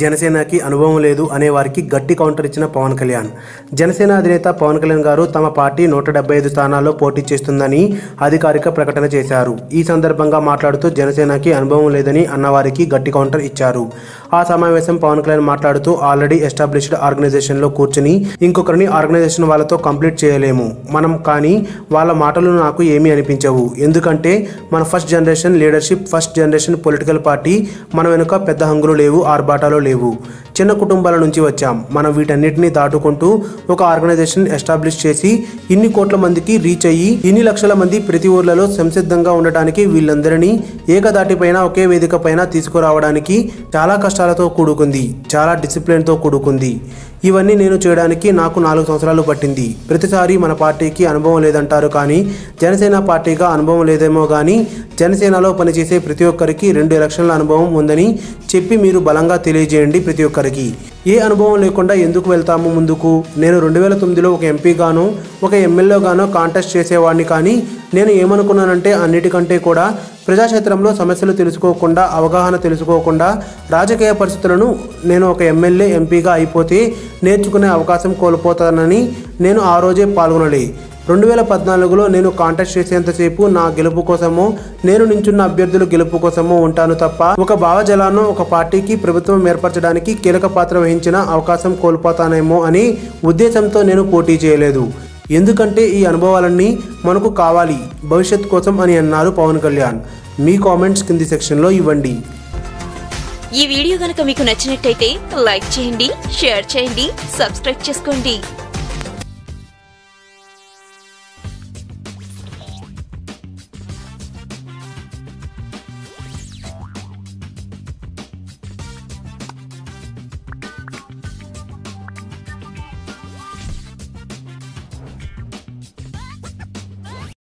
జనసేనకి అనుభవం లేదు అనే వారికి గట్టి కౌంటర్ ఇచ్చిన పవన్ కళ్యాణ్. జనసేన అధినేత పవన్ కళ్యాణ్ గారు తమ పార్టీ నూట డెబ్బై ఐదు స్థానాల్లో పోటీ చేస్తుందని అధికారిక ప్రకటన చేశారు. ఈ సందర్భంగా మాట్లాడుతూ జనసేనకి అనుభవం లేదని అన్నవారికి గట్టి కౌంటర్ ఇచ్చారు. ఆ సమావేశం పవన్ కళ్యాణ్ మాట్లాడుతూ ఆల్రెడీ ఎస్టాబ్లిష్డ్ ఆర్గనైజేషన్లో కూర్చుని ఇంకొకరిని ఆర్గనైజేషన్ వాళ్ళతో కంప్లీట్ చేయలేము. మనం కానీ వాళ్ళ మాటలు నాకు ఏమీ అనిపించవు. ఎందుకంటే మన first generation leadership first generation political party మన వెనుక పెద్ద హంగులు లేవు ఆర్భాటాలు లేవు చిన్న కుటుంబాల నుంచి వచ్చాం. మనం వీటన్నిటిని దాటుకుంటూ ఒక ఆర్గనైజేషన్ ఎస్టాబ్లిష్ చేసి ఇన్ని కోట్ల మందికి రీచ్ అయ్యి ఇన్ని లక్షల మంది ప్రతి ఊర్లలో సంసిద్ధంగా ఉండటానికి వీళ్ళందరినీ ఏకదాటిపైన ఒకే వేదిక పైన తీసుకురావడానికి చాలా కష్టాలతో కూడుకుంది చాలా డిసిప్లిన్తో కూడుకుంది. ఇవన్నీ నేను చేయడానికి నాకు నాలుగు సంవత్సరాలు పట్టింది. ప్రతిసారి మన పార్టీకి అనుభవం లేదంటారు కానీ జనసేన పార్టీగా అనుభవం లేదేమో కానీ జనసేనలో పనిచేసే ప్రతి ఒక్కరికి రెండు ఎలక్షన్ల అనుభవం ఉందని చెప్పి మీరు బలంగా తెలియజేయండి ప్రతి ఒక్కరికి. ఏ అనుభవం లేకుండా ఎందుకు వెళ్తాము ముందుకు? నేను రెండు వేల తొమ్మిదిలో ఒక ఎంపీగాను ఒక ఎమ్మెల్యేగానో కాంటెస్ట్ చేసేవాడిని కానీ నేను ఏమనుకున్నానంటే అన్నిటికంటే కూడా ప్రజాక్షేత్రంలో సమస్యలు తెలుసుకోకుండా అవగాహన తెలుసుకోకుండా రాజకీయ పరిస్థితులను నేను ఒక ఎమ్మెల్యే ఎంపీగా అయిపోతే నేర్చుకునే అవకాశం కోల్పోతానని నేను ఆ రోజే పాల్గొనలే. రెండు వేల పద్నాలుగులో నేను కాంటాక్ట్ చేసేంతసేపు నా గెలుపు కోసమో నేను నించున్న అభ్యర్థుల గెలుపు కోసమో ఉంటాను తప్ప ఒక భావజలాను ఒక పార్టీకి ప్రభుత్వం ఏర్పరచడానికి కీలక పాత్ర వహించిన అవకాశం కోల్పోతానేమో అని ఉద్దేశంతో నేను పోటీ చేయలేదు. ఎందుకంటే ఈ అనుభవాలన్నీ మనకు కావాలి భవిష్యత్ కోసం అని అన్నారు పవన్ కళ్యాణ్. మీ కామెంట్స్ కింది సెక్షన్లో ఇవ్వండి. ఈ వీడియో గనక మీకు నచ్చినట్టయితే లైక్ చేయండి షేర్ చేయండి సబ్స్క్రైబ్ చేసుకోండి.